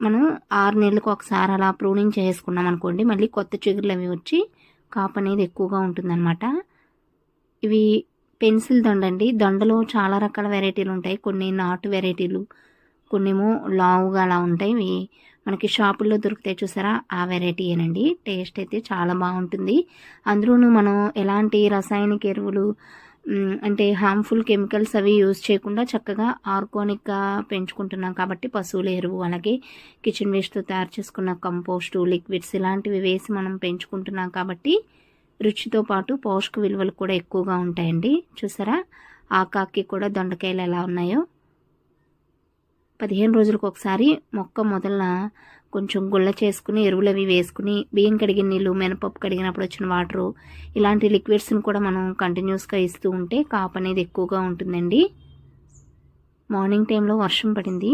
మనం ఆరు నెలలకు ఒకసారి అలా ప్రూనింగ్ చేసుకున్నాం అనుకోండి మళ్ళీ కొత్త చిగురులు అవి వచ్చి కాపు అనేది ఎక్కువగా ఉంటుందన్నమాట. ఇవి పెన్సిల్ దండ అండి దండలో చాలా రకాల వెరైటీలు ఉంటాయి. కొన్ని నాటు వెరైటీలు కొన్నేమో లావుగా అలా ఉంటాయి. ఇవి మనకి షాపుల్లో దొరుకుతాయి చూసారా? ఆ వెరైటీయేనండి టేస్ట్ అయితే చాలా బాగుంటుంది. అందులోనూ మనం ఎలాంటి రసాయనిక ఎరువులు అంటే హార్మ్ఫుల్ కెమికల్స్ అవి యూజ్ చేయకుండా చక్కగా ఆర్గానిక్గా పెంచుకుంటున్నాం కాబట్టి పశువుల ఎరువు అలాగే కిచెన్ వేస్ట్తో తయారు చేసుకున్న కంపోస్టు లిక్విడ్స్ ఇలాంటివి వేసి మనం పెంచుకుంటున్నాం కాబట్టి రుచితో పాటు పోషక విలువలు కూడా ఎక్కువగా ఉంటాయండి. చూసారా? ఆకాకి కూడా దొండకాయలు ఎలా ఉన్నాయో. పదిహేను రోజులకు ఒకసారి మొక్క మొదలన కొంచెం గుళ్ళ చేసుకుని ఎరువులు అవి వేసుకుని బియ్యం కడిగిన నీళ్ళు మినపప్పు కడిగినప్పుడు వచ్చిన వాటరు ఇలాంటి లిక్విడ్స్ని కూడా మనం కంటిన్యూస్గా ఇస్తూ ఉంటే కాపు అనేది ఎక్కువగా ఉంటుందండి. మార్నింగ్ టైంలో వర్షం పడింది.